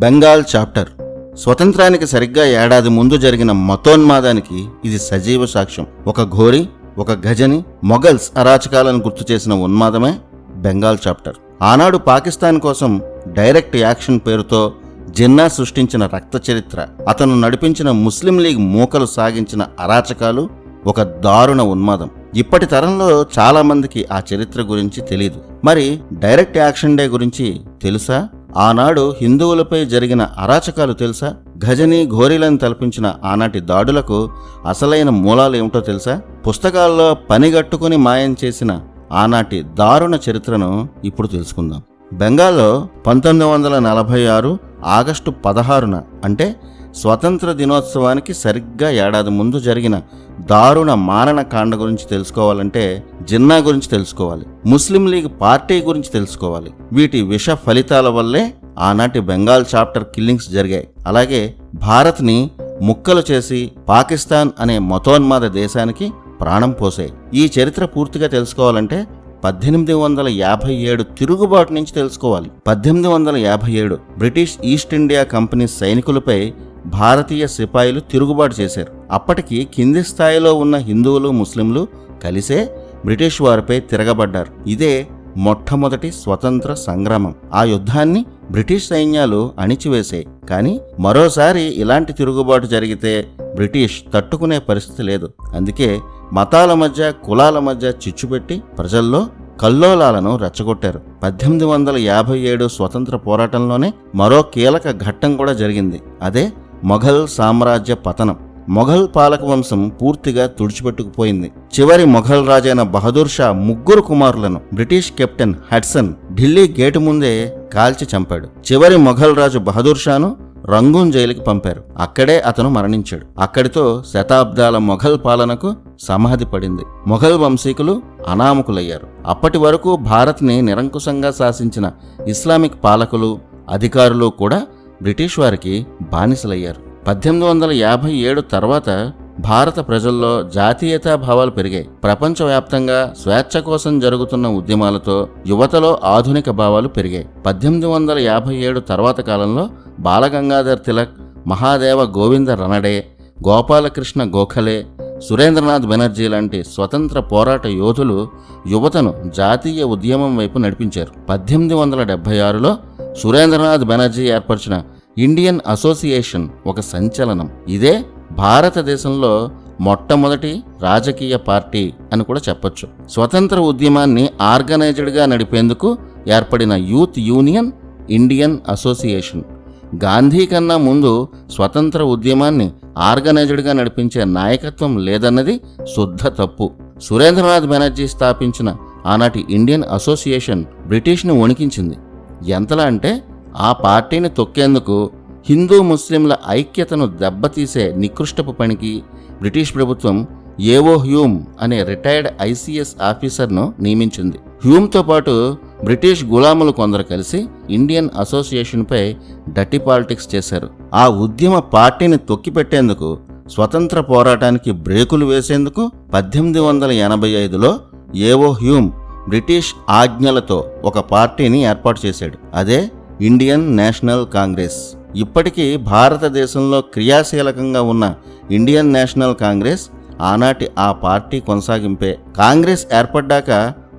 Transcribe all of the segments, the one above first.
Bengal chapter. స్వతంత్రానికి సరిగ్గా ఏడాది ముందు జరిగిన మతోన్మాదానికి ఇది సజీవ సాక్ష్యం. ఒక ఘోరి ఒక గజని మొఘల్స్ అరాచకాలను గుర్తు చేసిన ఉన్మాదమే బెంగాల్ చాప్టర్. ఆనాడు పాకిస్తాన్ కోసం డైరెక్ట్ యాక్షన్ పేరుతో జిన్నా సృష్టించిన రక్త చరిత్ర అతను నడిపించిన ముస్లిం లీగ్ మూకలు సాగించిన అరాచకాలు ఒక దారుణ ఉన్మాదం. ఇప్పటి తరంలో చాలా మందికి ఆ చరిత్ర గురించి తెలియదు మరి డైరెక్ట్ యాక్షన్ డే గురించి తెలుసా? ఆనాడు హిందువులపై జరిగిన అరాచకాలు తెలుసా? గజని ఘోరీలను తలపించిన ఆనాటి దాడులకు అసలైన మూలాలు ఏమిటో తెలుసా? పుస్తకాల్లో పనిగట్టుకుని మాయం చేసిన ఆనాటి దారుణ చరిత్రను ఇప్పుడు తెలుసుకుందాం. బెంగాల్లో పంతొమ్మిది వందల నలభై ఆరు ఆగస్టు పదహారున అంటే స్వతంత్ర దినోత్సవానికి సరిగ్గా ఏడాది ముందు జరిగిన దారుణ మారణ కాండ గురించి తెలుసుకోవాలంటే జిన్నా గురించి తెలుసుకోవాలి ముస్లిం లీగ్ పార్టీ గురించి తెలుసుకోవాలి. వీటి విష ఫలితాల వల్లే ఆనాటి బెంగాల్ చాప్టర్ కిల్లింగ్స్ జరిగాయి. అలాగే భారత్ని ముక్కలు చేసి పాకిస్తాన్ అనే మతోన్మాద దేశానికి ప్రాణం పోసాయి. ఈ చరిత్ర పూర్తిగా తెలుసుకోవాలంటే పద్దెనిమిది వందల యాభై ఏడు తిరుగుబాటు నుంచి తెలుసుకోవాలి. పద్దెనిమిది వందల యాభై ఏడు బ్రిటిష్ ఈస్ట్ ఇండియా కంపెనీ సైనికులపై భారతీయ సిపాయిలు తిరుగుబాటు చేశారు. అప్పటికి కింది స్థాయిలో ఉన్న హిందువులు ముస్లింలు కలిసే బ్రిటిష్ వారిపై తిరగబడ్డారు. ఇదే మొట్టమొదటి స్వతంత్ర సంగ్రామం. ఆ యుద్ధాన్ని బ్రిటిష్ సైన్యాలు అణిచివేశాయి. కానీ మరోసారి ఇలాంటి తిరుగుబాటు జరిగితే బ్రిటిష్ తట్టుకునే పరిస్థితి లేదు. అందుకే మతాల మధ్య కులాల మధ్య చిచ్చుపెట్టి ప్రజల్లో కల్లోలాలను రెచ్చగొట్టారు. పద్దెనిమిది వందల యాభై ఏడు స్వతంత్ర పోరాటంలోనే మరో కీలక ఘట్టం కూడా జరిగింది. అదే మొఘల్ సామ్రాజ్య పతనం. మొఘల్ పాలక వంశం పూర్తిగా తుడిచిపెట్టుకుపోయింది. చివరి మొఘల్ రాజైన బహదూర్ షా ముగ్గురు కుమారులను British captain Hudson Delhi gate ముందే కాల్చి చంపాడు. చివరి మొఘల్ రాజు బహదూర్ షాను రంగూన్ జైలుకి పంపారు. అక్కడే అతను మరణించాడు. అక్కడితో శతాబ్దాల మొఘల్ పాలనకు సమాధి పడింది. మొఘల్ వంశీకులు అనామకులయ్యారు. అప్పటి వరకు భారత్ని నిరంకుశంగా శాసించిన ఇస్లామిక్ పాలకులు అధికారులు కూడా బ్రిటిష్ వారికి బానిసలయ్యారు. పద్దెనిమిది వందల యాభై ఏడు తర్వాత భారత ప్రజల్లో జాతీయతా భావాలు పెరిగాయి. ప్రపంచవ్యాప్తంగా స్వేచ్ఛ కోసం జరుగుతున్న ఉద్యమాలతో యువతలో ఆధునిక భావాలు పెరిగాయి. పద్దెనిమిది వందల యాభై ఏడు తర్వాత కాలంలో బాలగంగాధర్ తిలక్ మహాదేవ గోవింద రనడే గోపాలకృష్ణ గోఖలే సురేంద్రనాథ్ బెనర్జీ లాంటి స్వతంత్ర పోరాట యోధులు యువతను జాతీయ ఉద్యమం వైపు నడిపించారు. పద్దెనిమిది వందల డెబ్బై ఆరులో సురేంద్రనాథ్ బెనర్జీ ఏర్పరిచిన ఇండియన్ అసోసియేషన్ ఒక సంచలనం. ఇదే భారతదేశంలో మొట్టమొదటి రాజకీయ పార్టీ అని కూడా చెప్పొచ్చు. స్వతంత్ర ఉద్యమాన్ని ఆర్గనైజ్డ్గా నడిపేందుకు ఏర్పడిన youth union Indian association. Gandhi కన్నా ముందు స్వతంత్ర ఉద్యమాన్ని ఆర్గనైజ్డ్గా నడిపించే నాయకత్వం లేదన్నది శుద్ధ తప్పు. సురేంద్రనాథ్ బెనర్జీ స్థాపించిన ఆనాటి ఇండియన్ అసోసియేషన్ బ్రిటిష్ను వణికించింది. ఎంతలా అంటే ఆ పార్టీని తొక్కేందుకు హిందూ ముస్లింల ఐక్యతను దెబ్బతీసే నికృష్టపు పనికి బ్రిటిష్ ప్రభుత్వం ఏవో హ్యూమ్ అనే రిటైర్డ్ ఐసీఎస్ ఆఫీసర్ను నియమించింది. హ్యూమ్తో పాటు బ్రిటిష్ గులాములు కొందరు కలిసి ఇండియన్ అసోసియేషన్పై డట్టి పాలిటిక్స్ చేశారు. ఆ ఉద్యమ పార్టీని తొక్కిపెట్టేందుకు స్వతంత్ర పోరాటానికి బ్రేకులు వేసేందుకు పద్దెనిమిది వందల ఎనభై ఐదులో ఏవో హ్యూమ్ బ్రిటిష్ ఆజ్ఞలతో ఒక పార్టీని ఏర్పాటు చేశాడు. అదే ఇండియన్ నేషనల్ కాంగ్రెస్. ఇప్పటికీ భారతదేశంలో క్రియాశీలకంగా ఉన్న ఇండియన్ నేషనల్ కాంగ్రెస్ ఆనాటి ఆ పార్టీ కొనసాగింపే కాంగ్రెస్ ఏర్పడ్డాక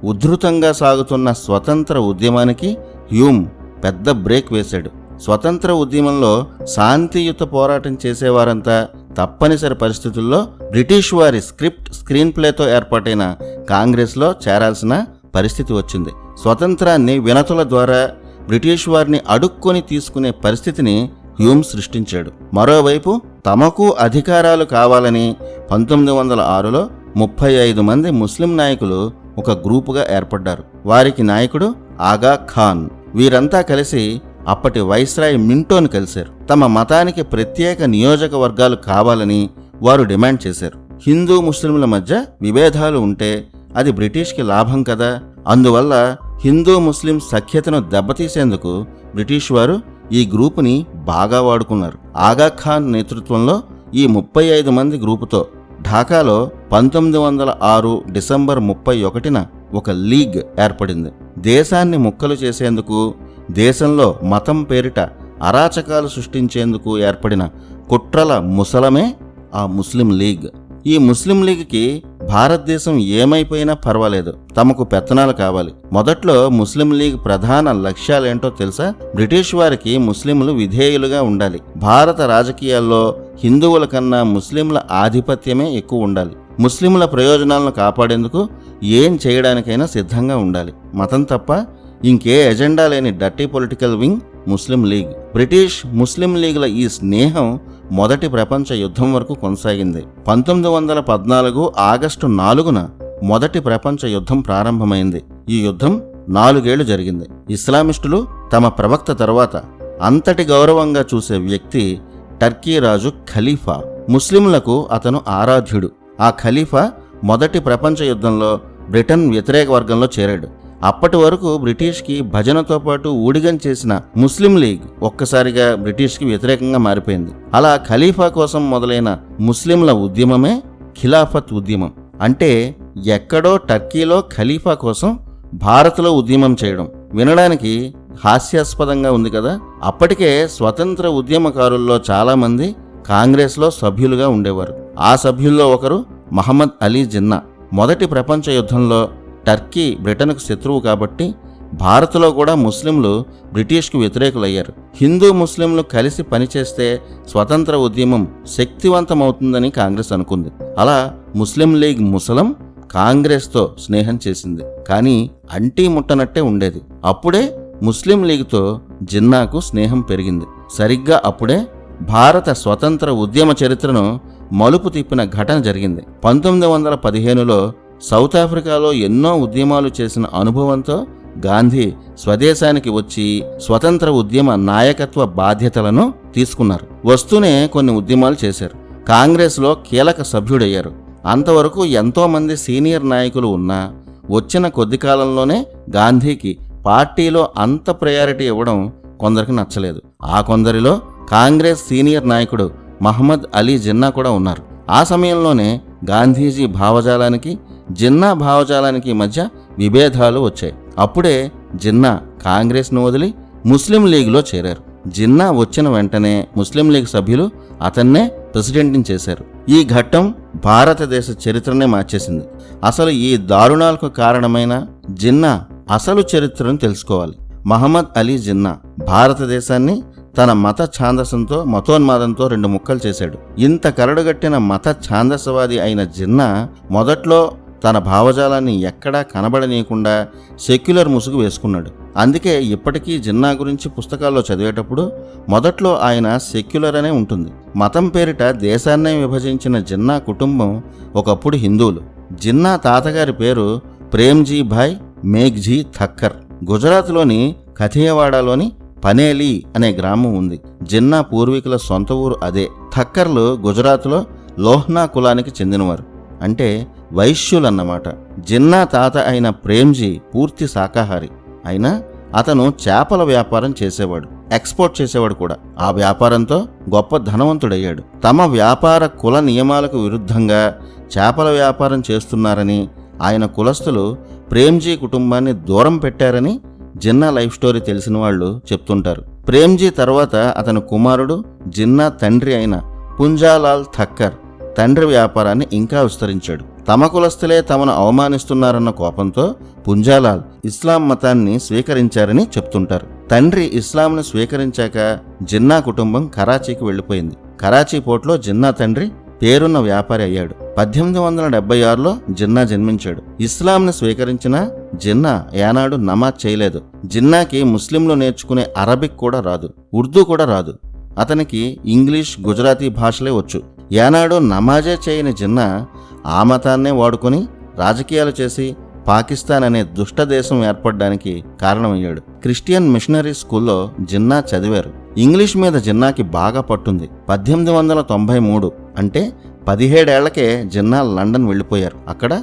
ఉధృతంగా సాగుతున్న స్వతంత్ర ఉద్యమానికి హ్యూమ్ పెద్ద బ్రేక్ వేశాడు. స్వతంత్ర ఉద్యమంలో శాంతియుత పోరాటం చేసేవారంతా తప్పనిసరి పరిస్థితుల్లో బ్రిటిష్ వారి స్క్రిప్ట్ స్క్రీన్ ప్లేతో ఏర్పాటైన కాంగ్రెస్లో చేరాల్సిన పరిస్థితి వచ్చింది. స్వతంత్రాన్ని వినతుల ద్వారా బ్రిటిష్ వారిని అడుక్కొని తీసుకునే పరిస్థితిని హ్యూమ్ సృష్టించాడు. మరోవైపు తమకు అధికారాలు కావాలని పంతొమ్మిది వందల ఆరులో ముప్పై ఐదు మంది ముస్లిం నాయకులు ఒక గ్రూపుగా ఏర్పడ్డారు. వారికి నాయకుడు ఆగా ఖాన్. వీరంతా కలిసి అప్పటి వైస్రాయ్ మింటోను కలిశారు. తమ మతానికి ప్రత్యేక నియోజకవర్గాలు కావాలని వారు డిమాండ్ చేశారు. హిందూ ముస్లింల మధ్య విభేదాలు ఉంటే అది బ్రిటిష్కి లాభం కదా. అందువల్ల హిందూ ముస్లిం సఖ్యతను దెబ్బతీసేందుకు బ్రిటిష్ వారు ఈ గ్రూపుని బాగా వాడుకున్నారు. ఆగా ఖాన్ నేతృత్వంలో ఈ ముప్పై ఐదు మంది గ్రూపుతో ఢాకాలో పంతొమ్మిది వందల ఆరు డిసెంబర్ ముప్పై ఒకటిన ఒక లీగ్ ఏర్పడింది. దేశాన్ని ముక్కలు చేసేందుకు దేశంలో మతం పేరిట అరాచకాలు సృష్టించేందుకు ఏర్పడిన కుట్రల ముసలమే ఆ ముస్లిం లీగ్. ఈ ముస్లిం లీగ్కి భారతదేశం ఏమైపోయినా పర్వాలేదు. తమకు పెత్తనాలు కావాలి. మొదట్లో ముస్లిం లీగ్ ప్రధాన లక్ష్యాలేంటో తెలుసా? బ్రిటిష్ వారికి ముస్లింలు విధేయులుగా ఉండాలి. భారత రాజకీయాల్లో హిందువుల కన్నా ముస్లింల ఆధిపత్యమే ఎక్కువ ఉండాలి. ముస్లింల ప్రయోజనాలను కాపాడేందుకు ఏం చేయడానికైనా సిద్ధంగా ఉండాలి. మతం తప్ప ఇంకే ఎజెండా లేని dirty political wing Muslim League. British Muslim లీగ్ల ఈ స్నేహం మొదటి ప్రపంచ యుద్ధం వరకు కొనసాగింది. పంతొమ్మిది వందల పద్నాలుగు ఆగస్టు నాలుగున మొదటి ప్రపంచ యుద్ధం ప్రారంభమైంది. ఈ యుద్ధం నాలుగేళ్ళు జరిగింది. ఇస్లామిస్టులు తమ ప్రవక్త తర్వాత అంతటి గౌరవంగా చూసే వ్యక్తి టర్కీ రాజు ఖలీఫా. ముస్లింలకు అతను ఆరాధ్యుడు. ఆ ఖలీఫా మొదటి ప్రపంచ యుద్ధంలో బ్రిటన్ వ్యతిరేక వర్గంలో చేరాడు. అప్పటి వరకు బ్రిటిష్కి భజనతో పాటు ఊడిగం చేసిన ముస్లిం లీగ్ ఒక్కసారిగా బ్రిటిష్కి వ్యతిరేకంగా మారిపోయింది. అలా ఖలీఫా కోసం మొదలైన ముస్లింల ఉద్యమమే ఖిలాఫత్ ఉద్యమం. అంటే ఎక్కడో టర్కీలో ఖలీఫా కోసం భారత్లో ఉద్యమం చేయడం. వినడానికి హాస్యాస్పదంగా ఉంది కదా? అప్పటికే స్వతంత్ర ఉద్యమకారుల్లో చాలామంది కాంగ్రెస్లో సభ్యులుగా ఉండేవారు. ఆ సభ్యుల్లో ఒకరు మహమ్మద్ అలీ జిన్నా. మొదటి ప్రపంచ యుద్ధంలో టర్కీ బ్రిటన్కు శత్రువు కాబట్టి భారత్లో కూడా ముస్లింలు బ్రిటిష్కు వ్యతిరేకులయ్యారు. హిందూ ముస్లింలు కలిసి పనిచేస్తే స్వతంత్ర ఉద్యమం శక్తివంతమవుతుందని కాంగ్రెస్ అనుకుంది. అలా ముస్లిం లీగ్ ముసలం కాంగ్రెస్తో స్నేహం చేసింది. కానీ అంటీ ముట్టనట్టే ఉండేది. అప్పుడే ముస్లిం లీగ్తో జిన్నాకు స్నేహం పెరిగింది. సరిగ్గా అప్పుడే భారత స్వతంత్ర ఉద్యమ చరిత్రను మలుపు తిప్పిన ఘటన జరిగింది. పంతొమ్మిది వందల పదిహేనులో సౌత్ ఆఫ్రికాలో ఎన్నో ఉద్యమాలు చేసిన అనుభవంతో గాంధీ స్వదేశానికి వచ్చి స్వతంత్ర ఉద్యమ నాయకత్వ బాధ్యతలను తీసుకున్నారు. వస్తూనే కొన్ని ఉద్యమాలు చేశారు. కాంగ్రెస్లో కీలక సభ్యుడయ్యారు. అంతవరకు ఎంతోమంది సీనియర్ నాయకులు ఉన్నా వచ్చిన కొద్ది కాలంలోనే గాంధీకి పార్టీలో అంత ప్రయారిటీ ఇవ్వడం కొందరికి నచ్చలేదు. ఆ కొందరిలో కాంగ్రెస్ సీనియర్ నాయకుడు మహమ్మద్ అలీ జిన్నా కూడా ఉన్నారు. ఆ సమయంలోనే గాంధీజీ భావజాలానికి జిన్నా భావజాలానికి మధ్య విభేదాలు వచ్చాయి. అప్పుడే జిన్నా కాంగ్రెస్ను వదిలి ముస్లిం లీగ్లో చేరారు. జిన్నా వచ్చిన వెంటనే ముస్లిం లీగ్ సభ్యులు అతన్నే ప్రెసిడెంట్ని చేశారు. ఈ ఘట్టం భారతదేశ చరిత్రనే మార్చేసింది. అసలు ఈ దారుణాలకు కారణమైన జిన్నా అసలు చరిత్రను తెలుసుకోవాలి. మహమ్మద్ అలీ జిన్నా భారతదేశాన్ని తన మత ఛాందసంతో మతోన్మాదంతో రెండు ముక్కలు చేశాడు. ఇంత కరడుగట్టిన మత ఛాందసవాది అయిన జిన్నా మొదట్లో తన భావజాలాన్ని ఎక్కడా కనబడనీయకుండా సెక్యులర్ ముసుగు వేసుకున్నాడు. అందుకే ఇప్పటికీ జిన్నా గురించి పుస్తకాల్లో చదివేటప్పుడు మొదట్లో ఆయన సెక్యులర్ అనే ఉంటుంది. మతం పేరిట దేశాన్నే విభజించిన జిన్నా కుటుంబం ఒకప్పుడు హిందువులు. జిన్నా తాతగారి పేరు ప్రేమ్జీ భాయ్ మేఘ్జీ థక్కర్. గుజరాత్లోని కథియవాడలోని పనేలి అనే గ్రామం ఉంది. జిన్నా పూర్వీకుల సొంత ఊరు అదే. థక్కర్లు గుజరాత్లో లోహ్నా కులానికి చెందినవారు. అంటే వైశ్యులన్నమాట. జిన్నా తాత అయిన ప్రేమ్జీ పూర్తి శాకాహారి. అయినా అతను చేపల వ్యాపారం చేసేవాడు. ఎక్స్పోర్ట్ చేసేవాడు కూడా. ఆ వ్యాపారంతో గొప్ప ధనవంతుడయ్యాడు. తమ వ్యాపార కుల నియమాలకు విరుద్ధంగా చేపల వ్యాపారం చేస్తున్నారని ఆయన కులస్తులు ప్రేమ్జీ కుటుంబాన్ని దూరం పెట్టారని జిన్నా లైఫ్ స్టోరీ తెలిసిన వాళ్ళు చెప్తుంటారు. ప్రేమ్జీ తర్వాత అతని కుమారుడు జిన్నా తండ్రి అయిన పుంజాలాల్ థక్కర్ తండ్రి వ్యాపారాన్ని ఇంకా విస్తరించాడు. తమ కులస్తులే తమను అవమానిస్తున్నారన్న కోపంతో పుంజాలాల్ ఇస్లాం మతాన్ని స్వీకరించారని చెప్తుంటారు. తండ్రి ఇస్లాంను స్వీకరించాక జిన్నా కుటుంబం కరాచీకి వెళ్ళిపోయింది. కరాచీ పోర్ట్లో జిన్నా తండ్రి పేరున్న వ్యాపారి అయ్యాడు. పద్దెనిమిది వందల డెబ్బై ఆరులో జిన్నా జన్మించాడు. ఇస్లాంను స్వీకరించిన జిన్నా ఏనాడు నమాజ్ చేయలేదు. జిన్నాకి ముస్లింలు నేర్చుకునే అరబిక్ కూడా రాదు. ఉర్దూ కూడా రాదు. అతనికి ఇంగ్లీష్ గుజరాతీ భాషలే వచ్చు. ఏనాడు నమాజే చేయని జిన్నా ఆ మతాన్నే వాడుకొని రాజకీయాలు చేసి పాకిస్తాన్ అనే దుష్ట దేశం ఏర్పడడానికి కారణమయ్యాడు. క్రిస్టియన్ మిషనరీ స్కూల్లో జిన్నా చదివారు. ఇంగ్లీష్ మీద జిన్నాకి బాగా పట్టుంది. పద్దెనిమిది వందల తొంభై మూడు అంటే పదిహేడేళ్ళకే జిన్నా లండన్ వెళ్ళిపోయారు. అక్కడ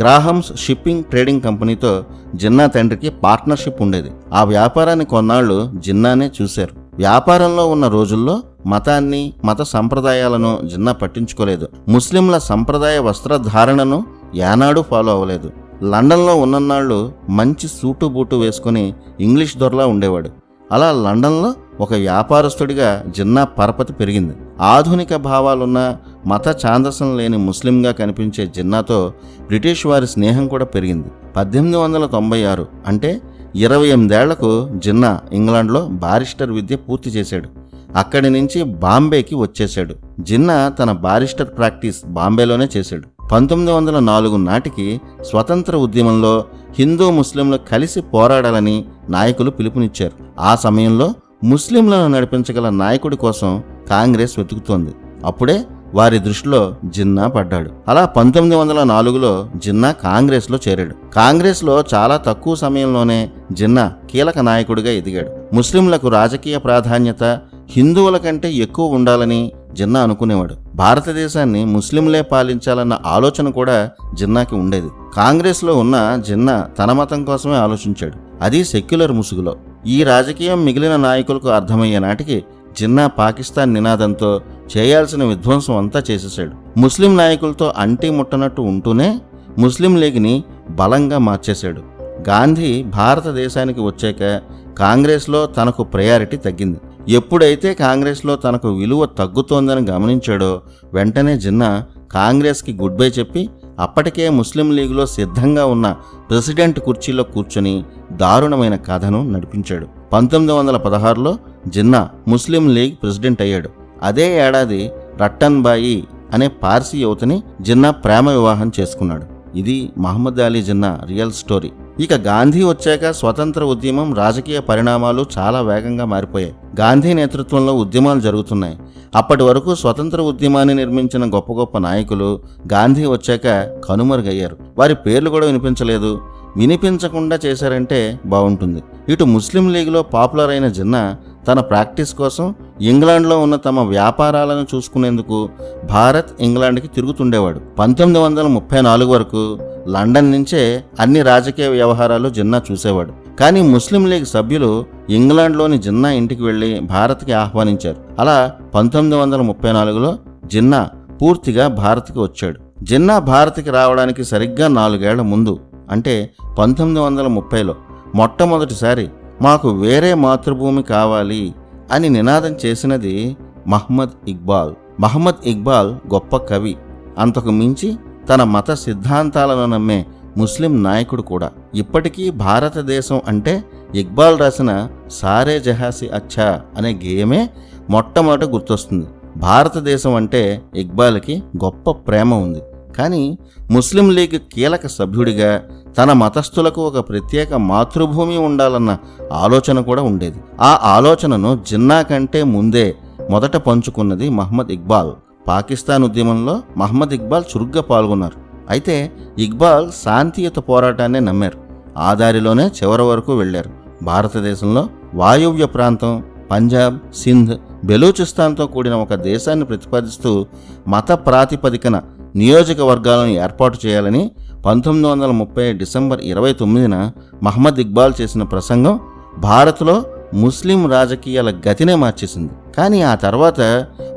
గ్రాహమ్స్ షిప్పింగ్ ట్రేడింగ్ కంపెనీతో జిన్నా తండ్రికి పార్ట్నర్షిప్ ఉండేది. ఆ వ్యాపారాన్ని కొన్నాళ్ళు జిన్నానే చూశారు. వ్యాపారంలో ఉన్న రోజుల్లో మతాన్ని మత సంప్రదాయాలను జిన్నా పట్టించుకోలేదు. ముస్లింల సంప్రదాయ వస్త్రధారణను ఏనాడు ఫాలో అవ్వలేదు. లండన్లో ఉన్ననాళ్ళు మంచి సూటు బూటు వేసుకుని ఇంగ్లీష్ దొరలా ఉండేవాడు. అలా లండన్లో ఒక వ్యాపారస్తుడిగా జిన్నా పరపతి పెరిగింది. ఆధునిక భావాలున్న మత ఛాందసం లేని ముస్లింగా కనిపించే జిన్నాతో బ్రిటిష్ వారి స్నేహం కూడా పెరిగింది. పద్దెనిమిది వందల తొంభై ఆరు అంటే ఇరవై ఎనిమిదేళ్ళకు జిన్నా ఇంగ్లాండ్లో బారిస్టర్ విద్య పూర్తి చేశాడు. అక్కడి నుంచి బాంబేకి వచ్చేశాడు. జిన్నా తన బారిస్టర్ ప్రాక్టీస్ బాంబేలోనే చేశాడు. పంతొమ్మిది వందల నాలుగు నాటికి స్వతంత్ర ఉద్యమంలో హిందూ ముస్లింలు కలిసి పోరాడాలని నాయకులు పిలుపునిచ్చారు. ఆ సమయంలో ముస్లింలను నడిపించగల నాయకుడి కోసం కాంగ్రెస్ వెతుకుతోంది. అప్పుడే వారి దృష్టిలో జిన్నా పడ్డాడు. అలా పంతొమ్మిది వందల నాలుగులో జిన్నా కాంగ్రెస్లో చేరాడు. కాంగ్రెస్లో చాలా తక్కువ సమయంలోనే జిన్నా కీలక నాయకుడిగా ఎదిగాడు. ముస్లింలకు రాజకీయ ప్రాధాన్యత హిందువుల కంటే ఎక్కువ ఉండాలని జిన్నా అనుకునేవాడు. భారతదేశాన్ని ముస్లింలే పాలించాలన్న ఆలోచన కూడా జిన్నాకి ఉండేది. కాంగ్రెస్లో ఉన్న జిన్నా తన మతం కోసమే ఆలోచించాడు. అది సెక్యులర్ ముసుగులో. ఈ రాజకీయం మిగిలిన నాయకులకు అర్థమయ్యే నాటికి జిన్నా పాకిస్తాన్ నినాదంతో చేయాల్సిన విధ్వంసం అంతా చేసేశాడు. ముస్లిం నాయకులతో అంటి ముట్టనట్టు ఉంటూనే ముస్లిం లీగ్ని బలంగా మార్చేశాడు. గాంధీ భారతదేశానికి వచ్చాక కాంగ్రెస్లో తనకు ప్రయారిటీ తగ్గింది. ఎప్పుడైతే కాంగ్రెస్లో తనకు విలువ తగ్గుతోందని గమనించాడో వెంటనే జిన్నా కాంగ్రెస్కి గుడ్ బై చెప్పి అప్పటికే ముస్లిం లీగ్లో సిద్ధంగా ఉన్న ప్రెసిడెంట్ కుర్చీలో కూర్చొని దారుణమైన కథను నడిపించాడు. పంతొమ్మిది వందల పదహారులో జిన్నా ముస్లిం లీగ్ ప్రెసిడెంట్ అయ్యాడు. అదే ఏడాది రట్టన్ బాయి అనే పార్సీ యువతిని జిన్నా ప్రేమ వివాహం చేసుకున్నాడు. ఇది మహమ్మద్ అలీ జిన్నా రియల్ స్టోరీ ఇక గాంధీ వచ్చాక స్వతంత్ర ఉద్యమం రాజకీయ పరిణామాలు చాలా వేగంగా మారిపోయాయి. గాంధీ నేతృత్వంలో ఉద్యమాలు జరుగుతున్నాయి. అప్పటి వరకు స్వతంత్ర ఉద్యమాన్ని నిర్మించిన గొప్ప గొప్ప నాయకులు గాంధీ వచ్చాక కనుమరుగయ్యారు. వారి పేర్లు కూడా వినిపించలేదు. వినిపించకుండా చేశారంటే బాగుంటుంది. ఇటు ముస్లిం లీగ్లో పాపులర్ అయిన జిన్నా తన ప్రాక్టీస్ కోసం ఇంగ్లాండ్లో ఉన్న తమ వ్యాపారాలను చూసుకునేందుకు భారత్ ఇంగ్లాండ్కి తిరుగుతుండేవాడు. పంతొమ్మిది వందల ముప్పై నాలుగు వరకు లండన్ నుంచే అన్ని రాజకీయ వ్యవహారాలు జిన్నా చూసేవాడు. కానీ ముస్లిం లీగ్ సభ్యులు ఇంగ్లాండ్లోని జిన్నా ఇంటికి వెళ్ళి భారత్కి ఆహ్వానించారు. అలా పంతొమ్మిది వందల ముప్పై నాలుగులో జిన్నా పూర్తిగా భారత్కి వచ్చాడు. జిన్నా భారత్కి రావడానికి సరిగ్గా నాలుగేళ్ళ ముందు అంటే పంతొమ్మిది వందల ముప్పైలో మొట్టమొదటిసారి మాకు వేరే మాతృభూమి కావాలి అని నినాదం చేసినది మహమ్మద్ ఇక్బాల్. మహమ్మద్ ఇక్బాల్ గొప్ప కవి. అంతకు మించి తన మత సిద్ధాంతాలను నమ్మే ముస్లిం నాయకుడు కూడా. ఇప్పటికీ భారతదేశం అంటే ఇక్బాల్ రాసిన సారే జహాసి అచ్చా అనే గేయమే మొట్టమొదట గుర్తొస్తుంది. భారతదేశం అంటే ఇక్బాల్కి గొప్ప ప్రేమ ఉంది. కానీ ముస్లిం లీగ్ కీలక సభ్యుడిగా తన మతస్థులకు ఒక ప్రత్యేక మాతృభూమి ఉండాలన్న ఆలోచన కూడా ఉండేది. ఆ ఆలోచనను జిన్నా కంటే ముందే మొదట పంచుకున్నది మహ్మద్ ఇక్బాల్. పాకిస్తాన్ ఉద్యమంలో మహమ్మద్ ఇక్బాల్ చురుగ్గా పాల్గొన్నారు. అయితే ఇక్బాల్ శాంతియుత పోరాటాన్నే నమ్మారు. ఆ దారిలోనే చివరి వరకు వెళ్ళారు భారతదేశంలో వాయువ్య ప్రాంతం పంజాబ్ సింధ్ బెలూచిస్తాన్తో కూడిన ఒక దేశాన్ని ప్రతిపాదిస్తూ మత ప్రాతిపదికన నియోజకవర్గాలను ఏర్పాటు చేయాలని పంతొమ్మిది వందల ముప్పై డిసెంబర్ ఇరవై తొమ్మిదిన మహమ్మద్ ఇక్బాల్ చేసిన ప్రసంగం భారత్లో ముస్లిం రాజకీయాల గతినే మార్చేసింది. కానీ ఆ తర్వాత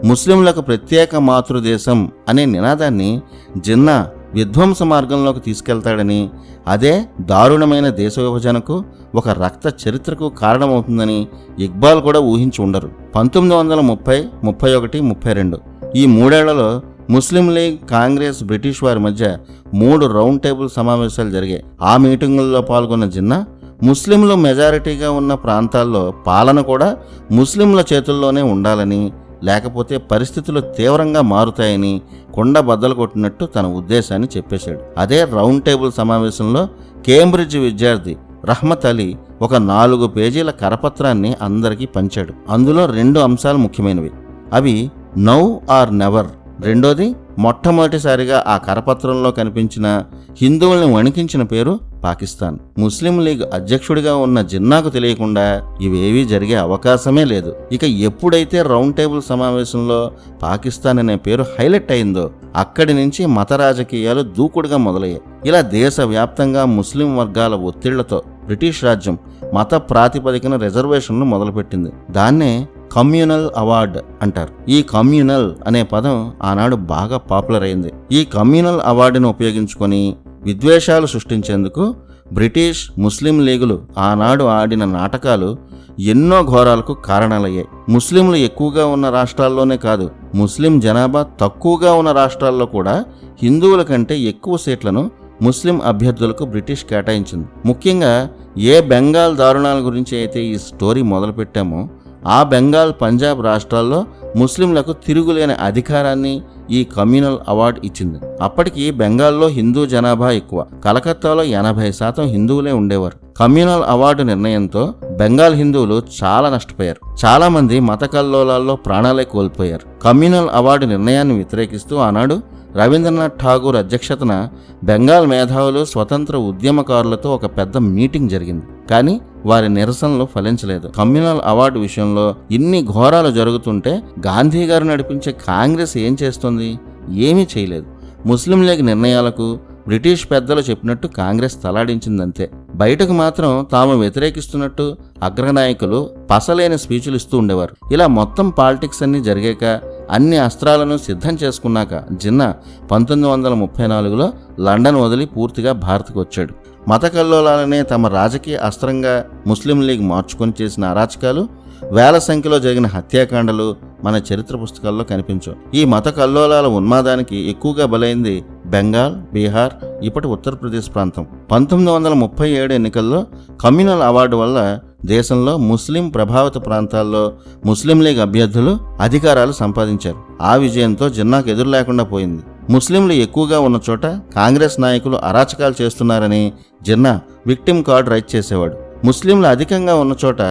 ముస్లింలకు ప్రత్యేక మాతృదేశం అనే నినాదాన్ని జిన్నా విధ్వంస మార్గంలోకి తీసుకెళ్తాడని అదే దారుణమైన దేశ విభజనకు ఒక రక్త చరిత్రకు కారణమవుతుందని ఇక్బాల్ కూడా ఊహించి ఉండరు. పంతొమ్మిది వందల ముప్పై ముప్పై ఒకటి ముప్పై రెండు ఈ మూడేళ్ళలో ముస్లిం లీగ్ కాంగ్రెస్ బ్రిటిష్ వారి మధ్య మూడు రౌండ్ టేబుల్ సమావేశాలు జరిగాయి. ఆ మీటింగుల్లో పాల్గొన్న జిన్నా ముస్లింలు మెజారిటీగా ఉన్న ప్రాంతాల్లో పాలన కూడా ముస్లింల చేతుల్లోనే ఉండాలని లేకపోతే పరిస్థితులు తీవ్రంగా మారుతాయని కొండ బద్దలు కొట్టినట్టు తన ఉద్దేశాన్ని చెప్పేశాడు. అదే రౌండ్ టేబుల్ సమావేశంలో కేంబ్రిడ్జ్ విద్యార్థి రహ్మత్ అలీ ఒక నాలుగు పేజీల కరపత్రాన్ని అందరికీ పంచాడు. అందులో రెండు అంశాలు ముఖ్యమైనవి. అవి నౌ ఆర్ నెవర్ రెండోది మొట్టమొదటిసారిగా ఆ కరపత్రంలో కనిపించిన హిందువుల్ని వణికించిన పేరు పాకిస్తాన్. ముస్లిం లీగ్ అధ్యక్షుడిగా ఉన్న జిన్నాకు తెలియకుండా ఇవేవీ జరిగే అవకాశమే లేదు. ఇక ఎప్పుడైతే రౌండ్ టేబుల్ సమావేశంలో పాకిస్తాన్ అనే పేరు హైలైట్ అయిందో అక్కడి నుంచి మత రాజకీయాలు దూకుడుగా మొదలయ్యాయి. ఇలా దేశవ్యాప్తంగా ముస్లిం వర్గాల ఒత్తిళ్ళతో బ్రిటిష్ రాజ్యం మత ప్రాతిపదికన రిజర్వేషన్లు మొదలుపెట్టింది. దాన్నే కమ్యూనల్ అవార్డ్ అంటారు. ఈ కమ్యూనల్ అనే పదం ఆనాడు బాగా పాపులర్ అయింది. ఈ కమ్యూనల్ అవార్డును ఉపయోగించుకొని విద్వేషాలు సృష్టించేందుకు బ్రిటిష్ ముస్లిం లీగులు ఆనాడు ఆడిన నాటకాలు ఎన్నో ఘోరాలకు కారణాలయ్యాయి. ముస్లింలు ఎక్కువగా ఉన్న రాష్ట్రాల్లోనే కాదు ముస్లిం జనాభా తక్కువగా ఉన్న రాష్ట్రాల్లో కూడా హిందువుల కంటే ఎక్కువ సీట్లను ముస్లిం అభ్యర్థులకు బ్రిటిష్ కేటాయించింది. ముఖ్యంగా ఏ బెంగాల్ దారుణాల గురించి అయితే ఈ స్టోరీ మొదలుపెట్టామో ఆ బెంగాల్ పంజాబ్ రాష్ట్రాల్లో ముస్లింలకు తిరుగులేని అధికారాన్ని ఈ కమ్యూనల్ అవార్డు ఇచ్చింది. అప్పటికి బెంగాల్లో హిందూ జనాభా ఎక్కువ. కలకత్తాలో ఎనభై శాతం హిందువులే ఉండేవారు. కమ్యూనల్ అవార్డు నిర్ణయంతో బెంగాల్ హిందువులు చాలా నష్టపోయారు. చాలా మంది మత కల్లోలాల్లో ప్రాణాలే కోల్పోయారు. కమ్యూనల్ అవార్డు నిర్ణయాన్ని వ్యతిరేకిస్తూ ఆనాడు రవీంద్రనాథ్ ఠాగూర్ అధ్యక్షతన బెంగాల్ మేధావులు స్వతంత్ర ఉద్యమకారులతో ఒక పెద్ద మీటింగ్ జరిగింది. కానీ వారి నిరసనలు ఫలించలేదు. కమ్యూనల్ అవార్డు విషయంలో ఇన్ని ఘోరాలు జరుగుతుంటే గాంధీ గారు నడిపించే కాంగ్రెస్ ఏం చేస్తుంది? ఏమీ చేయలేదు. ముస్లిం లీగ్ నిర్ణయాలకు బ్రిటిష్ పెద్దలు చెప్పినట్టు కాంగ్రెస్ తలాడించిందంతే. బయటకు మాత్రం తాము వ్యతిరేకిస్తున్నట్టు అగ్రనాయకులు పసలేని స్పీచులు ఇస్తూ ఉండేవారు. ఇలా మొత్తం పాలిటిక్స్ అన్ని జరిగాక అన్ని అస్త్రాలను సిద్ధం చేసుకున్నాక జిన్నా పంతొమ్మిది వందల ముప్పై నాలుగులో లండన్ వదిలి పూర్తిగా భారత్కు వచ్చాడు. మత కల్లోలాలనే తమ రాజకీయ అస్త్రంగా ముస్లిం లీగ్ మార్చుకొని చేసిన అరాచకాలు వేల సంఖ్యలో జరిగిన హత్యాకాండలు మన చరిత్ర పుస్తకాల్లో కనిపించవు ఈ మత కల్లోలాల ఉన్మాదానికి ఎక్కువగా బలైంది బెంగాల్ బీహార్ ఇప్పటి ఉత్తరప్రదేశ్ ప్రాంతం. పంతొమ్మిది వందల ముప్పై ఏడు ఎన్నికల్లో కమ్యూనల్ అవార్డు వల్ల దేశంలో ముస్లిం ప్రభావిత ప్రాంతాల్లో ముస్లిం లీగ్ అభ్యర్థులు అధికారాలు సంపాదించారు. ఆ విజయంతో జిన్నాకు ఎదురు లేకుండా పోయింది. ముస్లింలు ఎక్కువగా ఉన్న చోట కాంగ్రెస్ నాయకులు అరాచకాలు చేస్తున్నారని జిన్నా విక్టిమ్ కార్డు రైట్ చేసేవాడు. ముస్లింలు అధికంగా ఉన్న చోట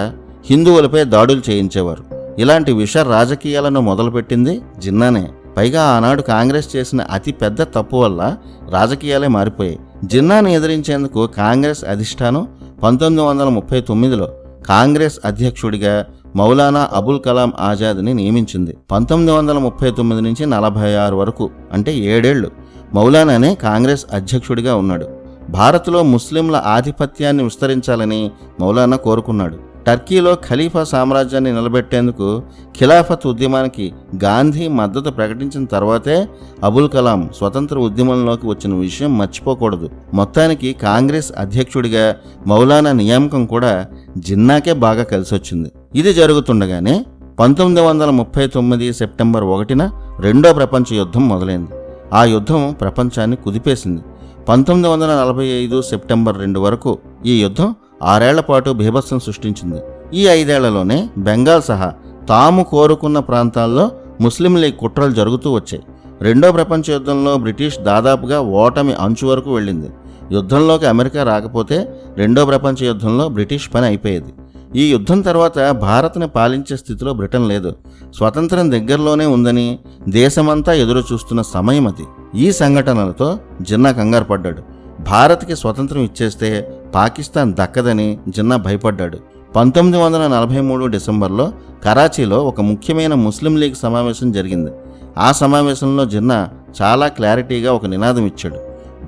హిందువులపై దాడులు చేయించేవారు. ఇలాంటి విష రాజకీయాలను మొదలుపెట్టింది జిన్నానే. పైగా ఆనాడు కాంగ్రెస్ చేసిన అతి పెద్ద తప్పు వల్ల రాజకీయాలే మారిపోయాయి. జిన్నాను ఎదిరించేందుకు కాంగ్రెస్ అధిష్టానం పంతొమ్మిది వందల ముప్పై తొమ్మిదిలో కాంగ్రెస్ అధ్యక్షుడిగా మౌలానా అబుల్ కలాం ఆజాద్ని నియమించింది. పంతొమ్మిది వందల ముప్పై తొమ్మిది నుంచి నలభై ఆరు వరకు అంటే ఏడేళ్ళు మౌలానానే కాంగ్రెస్ అధ్యక్షుడిగా ఉన్నాడు. భారత్లో ముస్లింల ఆధిపత్యాన్ని విస్తరించాలని మౌలానా కోరుకున్నాడు. టర్కీలో ఖలీఫా సామ్రాజ్యాన్ని నిలబెట్టేందుకు ఖిలాఫత్ ఉద్యమానికి గాంధీ మద్దతు ప్రకటించిన తర్వాతే అబుల్ కలాం స్వతంత్ర ఉద్యమంలోకి వచ్చిన విషయం మర్చిపోకూడదు. మొత్తానికి కాంగ్రెస్ అధ్యక్షుడిగా మౌలానా నియామకం కూడా జిన్నాకే బాగా కలిసొచ్చింది. ఇది జరుగుతుండగానే పంతొమ్మిది వందల ముప్పై తొమ్మిది సెప్టెంబర్ ఒకటిన రెండో ప్రపంచ యుద్ధం మొదలైంది. ఆ యుద్ధం ప్రపంచాన్ని కుదిపేసింది. పంతొమ్మిది వందల నలభై ఐదు సెప్టెంబర్ రెండు వరకు ఈ యుద్ధం ఆరేళ్ళ పాటు బీభత్సం సృష్టించింది. ఈ ఐదేళ్ళలోనే బెంగాల్ సహా తాము కోరుకున్న ప్రాంతాల్లో ముస్లిం లీగ్ కుట్రలు జరుగుతూ వచ్చాయి. రెండో ప్రపంచ యుద్ధంలో బ్రిటిష్ దాదాపుగా ఓటమి అంచు వరకు వెళ్ళింది. యుద్ధంలోకి అమెరికా రాకపోతే రెండో ప్రపంచ యుద్ధంలో బ్రిటిష్ పని అయిపోయేది. ఈ యుద్ధం తర్వాత భారత్ని పాలించే స్థితిలో బ్రిటన్ లేదు. స్వతంత్రం దగ్గరలోనే ఉందని దేశమంతా ఎదురు చూస్తున్న సమయం అది. ఈ సంఘటనలతో జిన్నా కంగారు పడ్డాడు. భారత్కి స్వతంత్రం ఇచ్చేస్తే పాకిస్తాన్ దక్కదని జిన్నా భయపడ్డాడు. పంతొమ్మిది వందల నలభై మూడు డిసెంబర్లో కరాచీలో ఒక ముఖ్యమైన ముస్లిం లీగ్ సమావేశం జరిగింది. ఆ సమావేశంలో జిన్నా చాలా క్లారిటీగా ఒక నినాదం ఇచ్చాడు.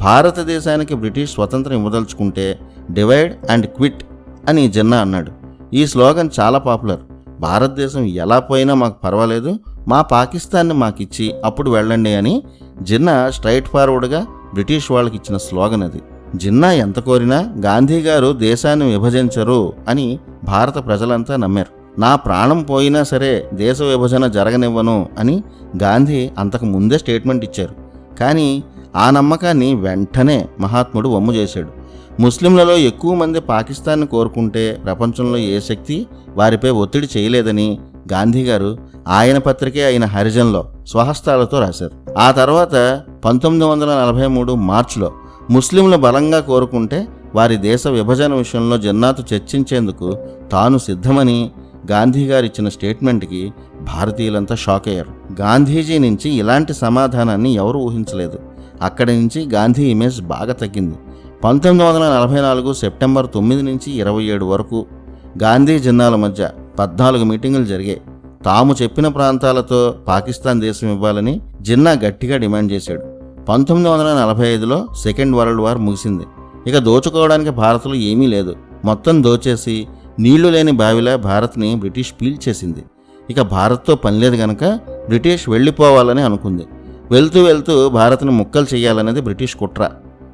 భారతదేశానికి బ్రిటిష్ స్వతంత్రం ఇవ్వదలుచుకుంటే డివైడ్ అండ్ క్విట్ అని జిన్నా అన్నాడు. ఈ స్లోగన్ చాలా పాపులర్. భారతదేశం ఎలా పోయినా మాకు పర్వాలేదు మా పాకిస్తాన్ని మాకిచ్చి అప్పుడు వెళ్ళండి అని జిన్నా స్ట్రైట్ ఫార్వర్డ్గా బ్రిటిష్ వాళ్ళకి ఇచ్చిన స్లోగన్ అది. జిన్నా ఎంత కోరినా గాంధీ గారు దేశాన్ని విభజించరు అని భారత ప్రజలంతా నమ్మారు. నా ప్రాణం పోయినా సరే దేశ విభజన జరగనివ్వను అని గాంధీ అంతకు ముందే స్టేట్మెంట్ ఇచ్చారు. కానీ ఆ నమ్మకాన్ని వెంటనే మహాత్ముడు వమ్ము చేశాడు. ముస్లింలలో ఎక్కువ మంది పాకిస్తాన్ని కోరుకుంటే ప్రపంచంలో ఏ శక్తి వారిపై ఒత్తిడి చేయలేదని గాంధీగారు ఆయన పత్రికే అయిన హరిజన్లో స్వహస్తాలతో రాశారు. ఆ తర్వాత పంతొమ్మిది వందల నలభై మూడు మార్చిలో ముస్లింలు బలంగా కోరుకుంటే వారి దేశ విభజన విషయంలో జన్నాతు చర్చించేందుకు తాను సిద్ధమని గాంధీ గారు ఇచ్చిన స్టేట్మెంట్కి భారతీయులంతా షాక్ అయ్యారు. గాంధీజీ నుంచి ఇలాంటి సమాధానాన్ని ఎవరు ఊహించలేదు. అక్కడి నుంచి గాంధీ ఇమేజ్ బాగా తగ్గింది. పంతొమ్మిది వందల నలభై నాలుగు సెప్టెంబర్ తొమ్మిది నుంచి ఇరవై ఏడు వరకు గాంధీ జిన్నాల మధ్య పద్నాలుగు మీటింగులు జరిగాయి. తాము చెప్పిన ప్రాంతాలతో పాకిస్తాన్ దేశం ఇవ్వాలని జిన్నా గట్టిగా డిమాండ్ చేశాడు. పంతొమ్మిది వందల నలభై ఐదులో సెకండ్ వరల్డ్ వార్ ముగిసింది. ఇక దోచుకోవడానికి భారత్లో ఏమీ లేదు. మొత్తం దోచేసి నీళ్ళు లేని బావిలా భారత్ని బ్రిటిష్ పీల్చేసింది ఇక భారత్తో పని లేదు గనక బ్రిటిష్ వెళ్ళిపోవాలని అనుకుంది. వెళ్తూ వెళ్తూ భారత్ని ముక్కలు చేయాలనేది బ్రిటిష్ కుట్ర.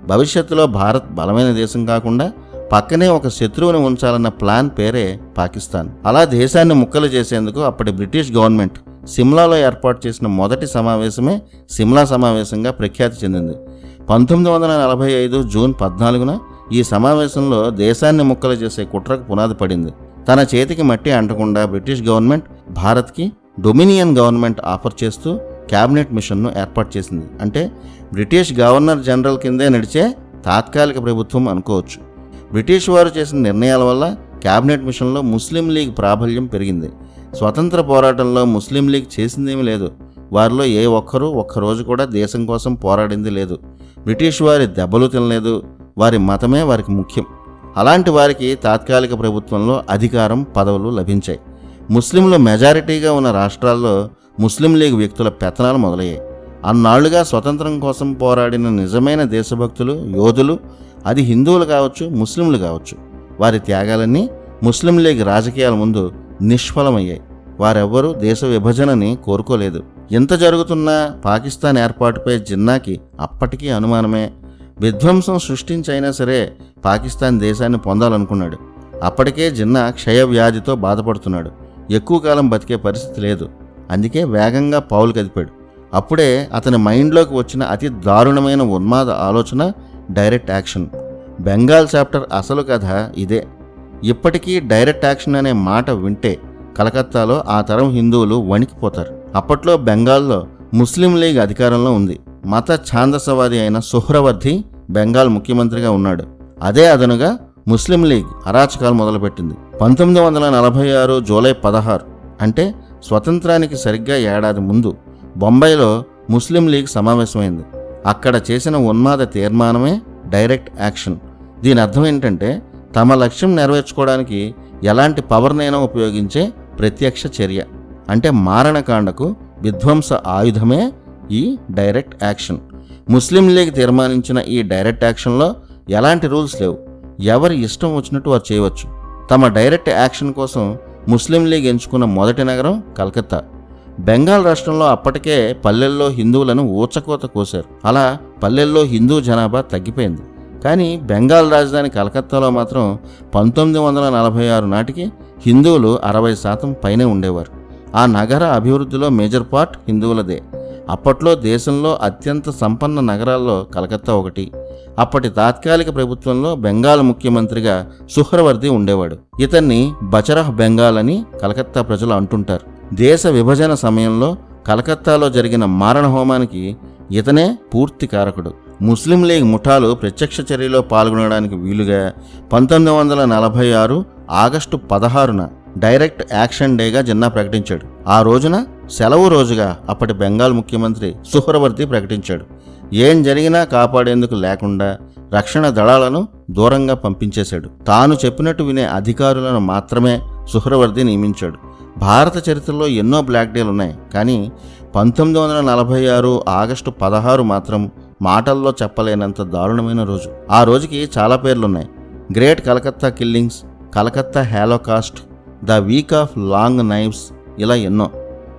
భవిష్యత్తులో భారత్ బలమైన దేశం కాకుండా పక్కనే ఒక శత్రువుని ఉంచాలన్న ప్లాన్ పేరే పాకిస్తాన్. అలా దేశాన్ని ముక్కలు చేసేందుకు అప్పటి బ్రిటిష్ గవర్నమెంట్ సిమ్లాలో ఏర్పాటు చేసిన మొదటి సమావేశమే సిమ్లా సమావేశంగా ప్రఖ్యాతి చెందింది. పంతొమ్మిది వందల నలభై ఐదు జూన్ పద్నాలుగున ఈ సమావేశంలో దేశాన్ని ముక్కలు చేసే కుట్రకు పునాది పడింది. తన చేతికి మట్టి అంటకుండా బ్రిటిష్ గవర్నమెంట్ భారత్కి డొమినియన్ గవర్నమెంట్ ఆఫర్ చేస్తూ క్యాబినెట్ మిషన్ను ఏర్పాటు చేసింది. అంటే బ్రిటిష్ గవర్నర్ జనరల్ కిందే నడిచే తాత్కాలిక ప్రభుత్వం అనుకోవచ్చు. బ్రిటిష్ వారు చేసిన నిర్ణయాల వల్ల క్యాబినెట్ మిషన్లో ముస్లిం లీగ్ ప్రాబల్యం పెరిగింది. స్వతంత్ర పోరాటంలో ముస్లిం లీగ్ చేసిందేమీ లేదు. వారిలో ఏ ఒక్కరూ ఒక్కరోజు కూడా దేశం కోసం పోరాడింది లేదు. బ్రిటిష్ వారి దెబ్బలు తినలేదు. వారి మతమే వారికి ముఖ్యం. అలాంటి వారికి తాత్కాలిక ప్రభుత్వంలో అధికారం పదవులు లభించాయి. ముస్లింలు మెజారిటీగా ఉన్న రాష్ట్రాల్లో ముస్లిం లీగ్ వ్యక్తుల పెత్తనాలు మొదలయ్యాయి. అన్నాళ్ళుగా స్వతంత్రం కోసం పోరాడిన నిజమైన దేశభక్తులు యోధులు అది హిందువులు కావచ్చు ముస్లింలు కావచ్చు. వారి త్యాగాలన్నీ ముస్లిం లీగ్ రాజకీయాల ముందు నిష్ఫలమయ్యాయి. వారెవ్వరూ దేశ విభజనని కోరుకోలేదు. ఎంత జరుగుతున్నా పాకిస్తాన్ ఏర్పాటుపై జిన్నాకి అప్పటికీ అనుమానమే. విధ్వంసం సృష్టించైనా సరే పాకిస్తాన్ దేశాన్ని పొందాలనుకున్నాడు. అప్పటికే జిన్నా క్షయ వ్యాధితో బాధపడుతున్నాడు. ఎక్కువ కాలం బతికే పరిస్థితి లేదు. అందుకే వేగంగా పావులు కదిపాడు అప్పుడే అతని మైండ్లోకి వచ్చిన అతి దారుణమైన ఉన్మాద ఆలోచన డైరెక్ట్ యాక్షన్. బెంగాల్ చాప్టర్ అసలు కథ ఇదే. ఇప్పటికీ డైరెక్ట్ యాక్షన్ అనే మాట వింటే కలకత్తాలో ఆ తరం హిందువులు వణికిపోతారు. అప్పట్లో బెంగాల్లో ముస్లిం లీగ్ అధికారంలో ఉంది. మత ఛాందసవాది అయిన సుహ్రవర్ధి బెంగాల్ ముఖ్యమంత్రిగా ఉన్నాడు. అదే అదనుగా ముస్లిం లీగ్ అరాచకాలు మొదలుపెట్టింది. పంతొమ్మిది వందల నలభై ఆరు జూలై పదహారు అంటే స్వతంత్రానికి సరిగ్గా ఏడాది ముందు బొంబాయిలో ముస్లిం లీగ్ సమావేశమైంది. అక్కడ చేసిన ఉన్మాద తీర్మానమే డైరెక్ట్ యాక్షన్. దీని అర్థం ఏంటంటే తమ లక్ష్యం నెరవేర్చుకోవడానికి ఎలాంటి పవర్నైనా ఉపయోగించే ప్రత్యక్ష చర్య. అంటే మారణకాండకు విధ్వంస ఆయుధమే ఈ డైరెక్ట్ యాక్షన్. ముస్లిం లీగ్ తీర్మానించిన ఈ డైరెక్ట్ యాక్షన్లో ఎలాంటి రూల్స్ లేవు. ఎవరి ఇష్టం వచ్చినట్టు వారు చేయవచ్చు. తమ డైరెక్ట్ యాక్షన్ కోసం ముస్లిం లీగ్ ఎంచుకున్న మొదటి నగరం కలకత్తా. బెంగాల్ రాష్ట్రంలో అప్పటికే పల్లెల్లో హిందువులను ఊచకోత కోశారు. అలా పల్లెల్లో హిందూ జనాభా తగ్గిపోయింది. కానీ బెంగాల్ రాజధాని కలకత్తాలో మాత్రం పంతొమ్మిది వందల నలభై ఆరు నాటికి హిందువులు అరవై శాతం పైనే ఉండేవారు. ఆ నగర అభివృద్ధిలో మేజర్ పార్ట్ హిందువులదే. అప్పట్లో దేశంలో అత్యంత సంపన్న నగరాల్లో కలకత్తా ఒకటి. అప్పటి తాత్కాలిక ప్రభుత్వంలో బెంగాల్ ముఖ్యమంత్రిగా సుహ్రవర్ది ఉండేవాడు. ఇతన్ని బచరహ్ బెంగాల్ అని కలకత్తా ప్రజలు అంటుంటారు. దేశ విభజన సమయంలో కలకత్తాలో జరిగిన మారణ హోమానికి ఇతనే పూర్తి కారకుడు. ముస్లిం లీగ్ ముఠాలు ప్రత్యక్ష చర్యలో పాల్గొనడానికి వీలుగా పంతొమ్మిది వందల నలభై ఆరు ఆగస్టు పదహారున డైరెక్ట్ యాక్షన్ డేగా జిన్నా ప్రకటించాడు. ఆ రోజున సెలవు రోజుగా అప్పటి బెంగాల్ ముఖ్యమంత్రి సుహ్రవర్తి ప్రకటించాడు. ఏం జరిగినా కాపాడేందుకు లేకుండా రక్షణ దళాలను దూరంగా పంపించేశాడు. తాను చెప్పినట్టు వినే అధికారులను మాత్రమే సుహ్రవర్ది నియమించాడు. భారత చరిత్రలో ఎన్నో బ్లాక్ డేలు ఉన్నాయి. కానీ పంతొమ్మిది వందల నలభై ఆరు ఆగస్టు పదహారు మాత్రం మాటల్లో చెప్పలేనంత దారుణమైన రోజు. ఆ రోజుకి చాలా పేర్లున్నాయి great Calcutta killings Calcutta holocaust the week of long knives ఇలా ఎన్నో.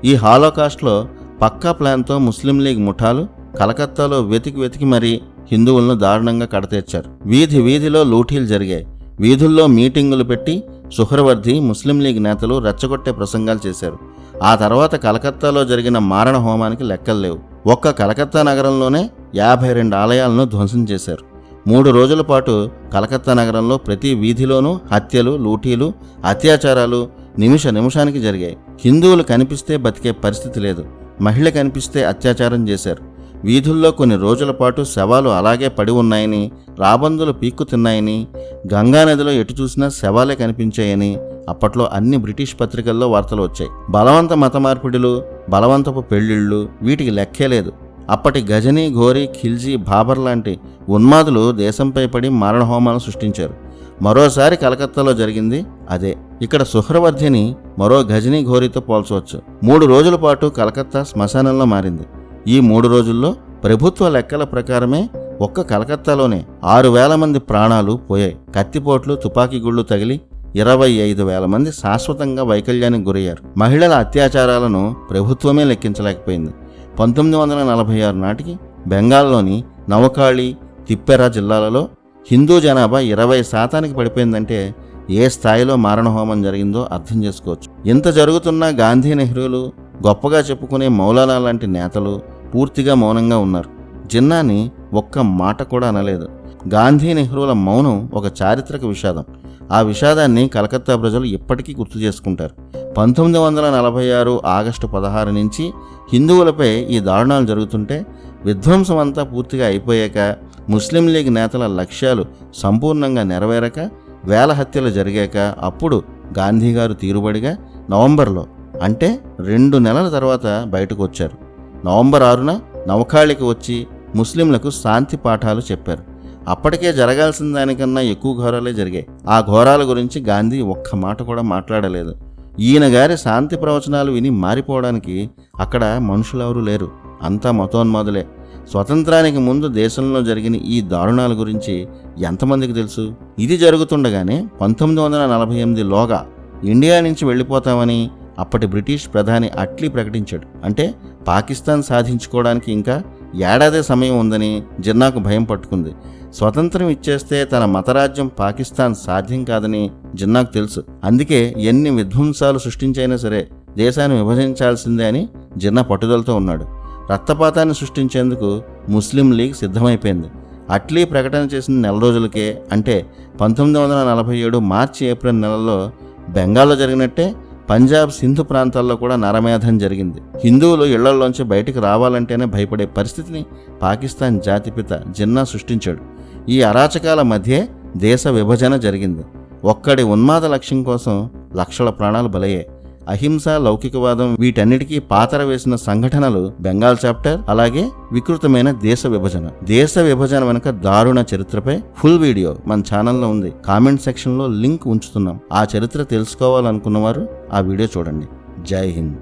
ఈ హాలోకాస్ట్లో పక్కా ప్లాన్తో ముస్లిం లీగ్ ముఠాలు కలకత్తాలో వెతికి వెతికి మరీ హిందువులను దారుణంగా కడతీర్చారు. వీధి వీధిలో లూఠీలు జరిగాయి. వీధుల్లో మీటింగులు పెట్టి సుహ్రవర్ధి ముస్లిం లీగ్ నేతలు రెచ్చగొట్టే ప్రసంగాలు చేశారు. ఆ తర్వాత కలకత్తాలో జరిగిన మారణ హోమానికి లెక్కలు లేవు. ఒక్క కలకత్తా నగరంలోనే యాభై రెండు ఆలయాలను ధ్వంసం చేశారు. మూడు రోజుల పాటు కలకత్తా నగరంలో ప్రతి వీధిలోనూ హత్యలు లూటీలు అత్యాచారాలు నిమిష నిమిషానికి జరిగాయి. హిందువులు కనిపిస్తే బతికే పరిస్థితి లేదు. మహిళ కనిపిస్తే అత్యాచారం చేశారు. వీధుల్లో కొన్ని రోజుల పాటు శవాలు అలాగే పడి ఉన్నాయని రాబందులు పీక్కు తిన్నాయని గంగానదిలో ఎటు చూసినా శవాలే కనిపించాయని అప్పట్లో అన్ని బ్రిటిష్ పత్రికల్లో వార్తలు వచ్చాయి. బలవంత మత మార్పిడులు బలవంతపు పెళ్ళిళ్ళు వీటికి లెక్కే లేదు. అప్పటి గజనీ ఘోరీ ఖిల్జీ బాబర్ లాంటి ఉన్మాదులు దేశంపై పడి మారణహోమాలు సృష్టించారు. మరోసారి కలకత్తాలో జరిగింది అదే. ఇక్కడ సుహ్రవర్ధిని మరో గజనీ ఘోరీతో పోల్చవచ్చు. మూడు రోజుల పాటు కలకత్తా శ్మశానంలో మారింది. ఈ మూడు రోజుల్లో ప్రభుత్వ లెక్కల ప్రకారమే ఒక్క కలకత్తాలోనే ఆరు వేల మంది ప్రాణాలు పోయాయి. కత్తిపోట్లు తుపాకీ గుళ్ళు తగిలి ఇరవై ఐదు వేల మంది శాశ్వతంగా వైకల్యానికి గురయ్యారు. మహిళల అత్యాచారాలను ప్రభుత్వమే లెక్కించలేకపోయింది. పంతొమ్మిది వందల నలభై ఆరు నాటికి బెంగాల్లోని నవకాళి తిప్పెరా జిల్లాలలో హిందూ జనాభా ఇరవై శాతానికి పడిపోయిందంటే ఏ స్థాయిలో మారణహోమం జరిగిందో అర్థం చేసుకోవచ్చు. ఇంత జరుగుతున్నా గాంధీ నెహ్రూలు గొప్పగా చెప్పుకునే మౌలానా లాంటి నేతలు పూర్తిగా మౌనంగా ఉన్నారు. జిన్నాని ఒక్క మాట కూడా అనలేదు. గాంధీ నెహ్రూల మౌనం ఒక చారిత్రక విషాదం. ఆ విషాదాన్ని కలకత్తా ప్రజలు ఇప్పటికీ గుర్తు చేసుకుంటారు. పంతొమ్మిది వందల నలభై ఆరు ఆగస్టు పదహారు నుంచి హిందువులపై ఈ దారుణాలు జరుగుతుంటే విధ్వంసం అంతా పూర్తిగా అయిపోయాక ముస్లిం లీగ్ నేతల లక్ష్యాలు సంపూర్ణంగా నెరవేరక వేల హత్యలు జరిగాక అప్పుడు గాంధీ గారు తీరుబడిగా నవంబర్లో అంటే రెండు నెలల తర్వాత బయటకు వచ్చారు. నవంబర్ ఆరున నవఖాళికి వచ్చి ముస్లింలకు శాంతి పాఠాలు చెప్పారు. అప్పటికే జరగాల్సిన దానికన్నా ఎక్కువ ఘోరాలే జరిగాయి. ఆ ఘోరాల గురించి గాంధీ ఒక్క మాట కూడా మాట్లాడలేదు. ఈయన గారి శాంతి ప్రవచనాలు విని మారిపోవడానికి అక్కడ మనుషులెవరూ లేరు. అంతా మతోన్మాదులే. స్వతంత్రానికి ముందు దేశంలో జరిగిన ఈ దారుణాల గురించి ఎంతమందికి తెలుసు? ఇది జరుగుతుండగానే పంతొమ్మిది వందల నలభై ఎనిమిదిలోగా ఇండియా నుంచి వెళ్ళిపోతామని అప్పటి బ్రిటిష్ ప్రధాని అట్లీ ప్రకటించాడు. అంటే పాకిస్తాన్ సాధించుకోవడానికి ఇంకా ఏడాదే సమయం ఉందని జిన్నాకు భయం పట్టుకుంది. స్వతంత్రం ఇచ్చేస్తే తన మతరాజ్యం పాకిస్తాన్ సాధ్యం కాదని జిన్నాకు తెలుసు. అందుకే ఎన్ని విధ్వంసాలు సృష్టించైనా సరే దేశాన్ని విభజించాల్సిందే అని జిన్నా పట్టుదలతో ఉన్నాడు. రక్తపాతాన్ని సృష్టించేందుకు ముస్లిం లీగ్ సిద్ధమైపోయింది. అట్లీ ప్రకటన చేసిన నెల రోజులకే అంటే పంతొమ్మిది వందల నలభై ఏడు మార్చి ఏప్రిల్ నెలలో బెంగాల్లో జరిగినట్టే పంజాబ్ సింధు ప్రాంతాల్లో కూడా నరమేధం జరిగింది. హిందువులు ఇళ్ళలోంచి బయటికి రావాలంటేనే భయపడే పరిస్థితిని పాకిస్తాన్ జాతిపిత జిన్నా సృష్టించాడు. ఈ అరాచకాల మధ్యే దేశ విభజన జరిగింది. ఒక్కడి ఉన్మాద లక్ష్యం కోసం లక్షల ప్రాణాలు బలయ్యాయి. అహింస లౌకికవాదం వీటన్నిటికీ పాతర వేసిన సంఘటనలు బెంగాల్ చాప్టర్ అలాగే వికృతమైన దేశ విభజన. దేశ విభజన వెనుక దారుణ చరిత్రపై ఫుల్ వీడియో మన ఛానల్లో ఉంది. కామెంట్ సెక్షన్లో లింక్ ఉంచుతున్నాం. ఆ చరిత్ర తెలుసుకోవాలనుకున్నవారు ఆ వీడియో చూడండి. జై హింద్.